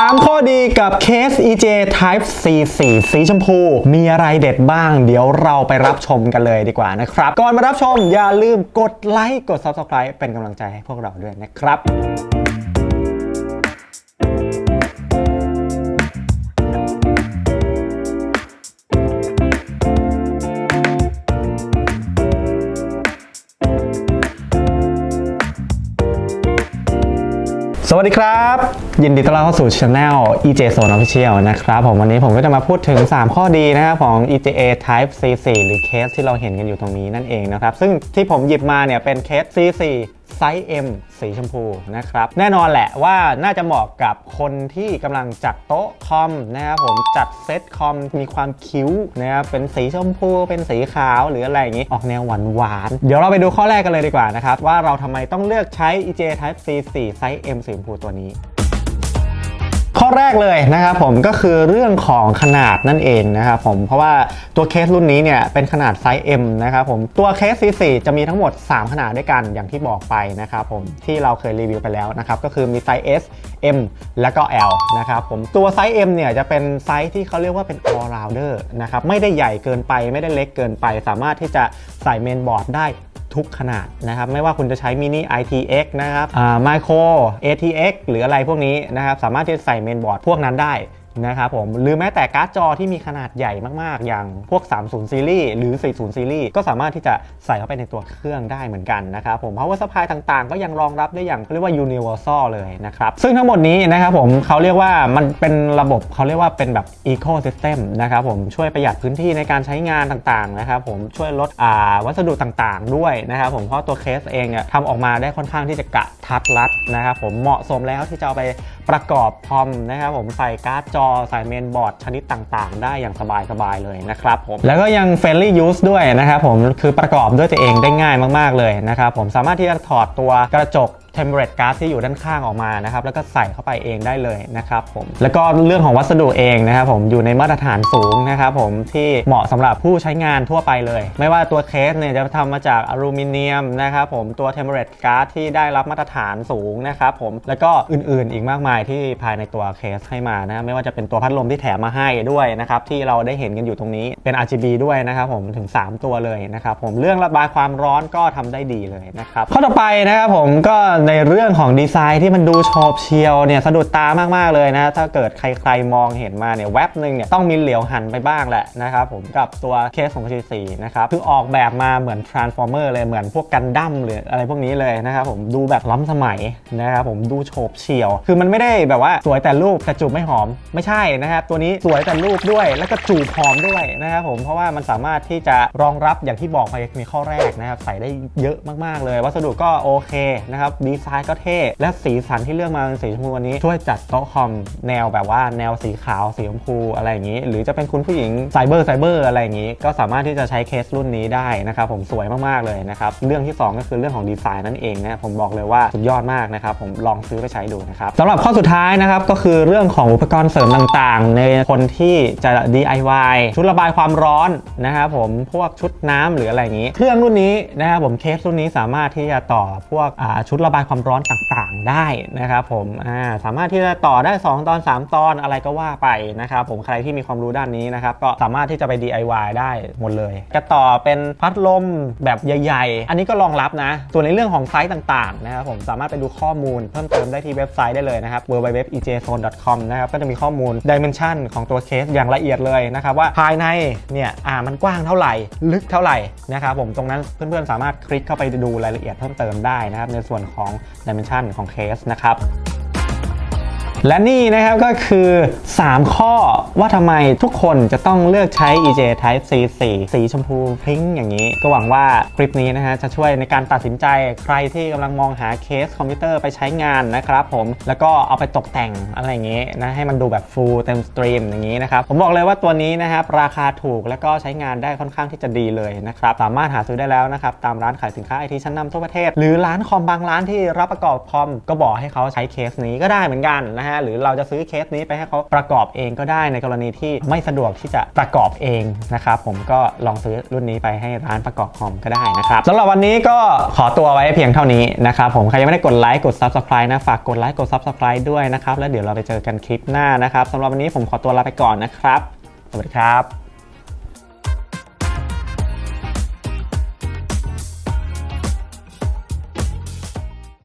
3 ข้อดีกับเคส EJ Type C4 สีชมพู มีอะไรเด็ดบ้าง เดี๋ยวเราไปรับชมกันเลยดีกว่านะครับ ก่อนมารับชมอย่าลืมกดไลค์ กด Subscribe เป็นกำลังใจให้พวกเราด้วยนะครับ วัสดีครับ ยินดีต้อนรับเข้าสู่ช anel EJ Zone Official นะครับผมวันนี้ผมก็จะมาพูดถึง 3 ข้อดีนะครับของ EJA Type C4 หรือเคสที่เราเห็นกันอยู่ตรงนี้นั่นเองนะครับ ซึ่งที่ผมหยิบมาเนี่ยเป็นเคส C4 ซส์ M สีชมพูนะครับ แน่นอนแหละว่าน่าจะเหมาะกับคนที่กำลังจัดโต๊ะคอมนะครับผมจัดเซตคอมมีความคิ้วนะครับเป็นสีชมพู เป็นสีขาวหรืออะไรอย่างนี้ออกแนวหวานหวานๆเดี๋ยวเราไปดูข้อแรกกันเลยดีกว่านะครับ ว่าเราทำไมต้องเลือกใช้ EJ Type C4 ไซส์ M สีชมพูตัวนี้ ข้อแรกเลยนะครับผมก็คือเรื่องของขนาดนั่นเองนะครับผมเพราะว่าตัวเคสรุ่นนี้เนี่ยเป็นขนาดไซส์ M นะครับผมตัวเคส C4 จะมีทั้งหมด 3 ขนาดด้วยกันอย่างที่บอกไปนะครับผมที่เราเคยรีวิวไปแล้วนะครับก็คือมีไซส์ S M และก็ L นะครับผมตัวไซส์ M เนี่ยจะเป็นไซส์ที่เขาเรียกว่าเป็น all rounder นะครับไม่ได้ใหญ่เกินไปไม่ได้เล็กเกินไป สามารถที่จะใส่เมนบอร์ดได้ ทุกขนาดนะครับ ไม่ว่าคุณจะใช้ mini ITX นะครับ Micro ATX หรืออะไรพวกนี้นะครับ สามารถที่จะใส่เมนบอร์ดพวกนั้นได้ นะครับผมหรือแม้แต่การ์ดจอที่มีขนาดใหญ่มากๆ อย่างพวก 30 ซีรีส์หรือ 40 ซีรีส์ก็สามารถที่จะใส่เข้าไปในตัวเครื่องได้เหมือนกันนะครับผม Power Supply ต่างๆ ก็ยังรองรับได้อย่างเขาเรียกว่า Universal เลยนะครับ ซึ่งทั้งหมดนี้นะครับผมเขาเรียกว่ามันเป็นระบบเขาเรียกว่าเป็นแบบ Ecosystem นะครับผมช่วยประหยัดพื้นที่ในการใช้งานต่างๆนะครับผมช่วยลดอ่าวัสดุต่างๆ ด้วยนะครับผมเพราะตัวเคสเองเนี่ยทำออกมาได้ค่อนข้างที่จะกะทัดรัดนะครับผมเหมาะสมแล้วที่จะเอาไปประกอบคอมนะครับผมใส่การ์ดจอใส่เมนบอร์ดชนิดต่างๆ ได้อย่างสบายๆเลยนะครับผม แล้วก็ยัง Friendly Use ด้วยนะครับผม คือประกอบด้วยตัวเองได้ง่ายมากๆเลยนะครับผม สามารถที่จะถอดตัวกระจก เทมเ e ร a การ์ดที่อยู่ด้านข้างออกมานะครับแล้วก็ใส่เข้าไปเองได้เลยนะครับผมแล้วก็เรื่องของวัสดุเองนะครับผมอยู่ในมาตรฐานสูงนะครับผมที่เหมาะสำหรับผู้ใช้งานทั่วไปเลย ไม่ว่าตัวเคสเนี่ยจะทำมาจากอลูมิเนียมนะครับผมตัวเทมเ e ร a การ์ดที่ได้รับมาตรฐานสูงนะครับผมแล้วก็อื่นๆ อีกมากมายที่ภายในตัวเคสให้มานะไม่ว่าจะเป็นตัวพัดลมที่แถมมาให้ด้วยนะครับที่เราได้เห็นกันอยู่ตรงนี้เป็น RGB ด้วยนะครับผมถึง 3 ตัวเลยนะครับผมเรื่องระบายความร้อนก็ทำได้ดีเลยนะครับข้อต่อไปนะครับผมก็ในเรื่องของดีไซน์ที่มันดูโฉบเฉียวเนี่ยสะดุดตามากๆเลยนะ ถ้าเกิดใครๆมองเห็นมาเนี่ยแว็บหนึ่งเนี่ยต้องมีเหลียวหันไปบ้างแหละนะครับผมกับตัวเคสของ G4 นะครับคือออกแบบมาเหมือน Transformer เลยเหมือนพวกกันดั้มหรืออะไรพวกนี้เลยนะครับผมดูแบบล้ำสมัยนะครับผมดูโฉบเฉียว คือมันไม่ได้แบบว่าสวยแต่รูปแต่จูบไม่หอมไม่ใช่นะครับตัวนี้สวยแต่รูปด้วย แล้วก็จูบหอมด้วยนะครับผมเพราะว่ามันสามารถที่จะรองรับอย่างที่บอกไปในข้อแรกนะครับใส่ได้เยอะมากๆเลย วัสดุก็โอเคนะครับดีีไซน์ก็เท่ และสีสันที่เลือกมาเป็นสีชมพูวันนี้ ช่วยจัดโต๊ะคอมแนวแบบว่าแนวสีขาวสีชมพูอะไรอย่างนี้ หรือจะเป็นคุณผู้หญิงไซเบอร์ไซเบอร์อะไรอย่างนี้ ก็สามารถที่จะใช้เคสรุ่นนี้ได้นะครับผมสวยมากๆเลยนะครับเรื่องที่ 2 ก็คือเรื่องของดีไซน์นั่นเองนะผมบอกเลยว่าสุดยอดมากนะครับผมลองซื้อไปใช้ดูนะครับสำหรับข้อสุดท้ายนะครับก็คือเรื่องของอุปกรณ์เสริมต่างๆ ในคนที่จะ DIY ชุดระบายความร้อนนะครับผมพวกชุดน้ำหรืออะไรอย่างนี้ เครื่องรุ่นนี้นะครับผมเคสรุ่นนี้สามารถที่จะต่อพวกชุดระบายความร้อนต่างๆ ได้นะครับผมาสามารถที่จะต่อได้ 2 ตอน 3 ตอนอะไรก็ว่าไปนะครับผมใครที่มีความรู้ด้านนี้นะครับก็สามารถที่จะไป DIY ได้หมดเลย จะต่อเป็นพัดลมแบบใหญ่ ๆ อันนี้ก็รองรับนะ ส่วนในเรื่องของไซส์ต่างๆนะครับผมสามารถไปดูข้อมูลเพิ่มเติมได้ที่เว็บไซต์ได้เลยนะครับ www.ejzone.com นะครับก็จะมีข้อมูล dimension ของตัวเคสอย่างละเอียดเลยนะครับว่าภายในเนี่ยอ่ามันกว้างเท่าไหร่ลึกเท่าไหร่นะครับผมตรงนั้นเพื่อนๆสามารถคลิกเข้าไปดูรายละเอียดเพิ่มเติมได้นะครับในส่วนของ dimension ของเคสนะครับ และนี่นะครับก็คือ 3 ข้อว่าทำไมทุกคนจะต้องเลือกใช้ EJ Type C4 สีชมพูพริ้งอย่างนี้ ก็หวังว่าคลิปนี้นะฮะจะช่วยในการตัดสินใจใครที่กำลังมองหาเคสคอมพิวเตอร์ไปใช้งานนะครับผมแล้วก็เอาไปตกแต่งอะไรอย่างนี้นะให้มันดูแบบฟูลเต็มสตรีมอย่างนี้นะครับผมบอกเลยว่าตัวนี้นะครับราคาถูกแล้วก็ใช้งานได้ค่อนข้างที่จะดีเลยนะครับสามารถหาซื้อได้แล้วนะครับตามร้านขายสินค้าไอทีชั้นนำทั่วประเทศ หรือร้านคอมบางร้านที่รับประกอบคอมก็บอกให้เขาใช้เคสนี้ก็ได้เหมือนกันนะฮะฮะหรือเราจะซื้อเคสนี้ไปให้เขาประกอบเองก็ได้ในกรณีที่ไม่สะดวกที่จะประกอบเองนะครับผมก็ลองซื้อรุ่นนี้ไปให้ร้านประกอบคอมก็ได้นะครับสำหรับวันนี้ก็ขอตัวไว้เพียงเท่านี้นะครับผมใครยังไม่ได้กดไลค์กด Subscribe นะฝากกดไลค์กด Subscribe ด้วยนะครับแล้วเดี๋ยวเราไปเจอกันคลิปหน้านะครับสำหรับวันนี้ผมขอตัวลาไปก่อนนะครับ สวัสดีครับ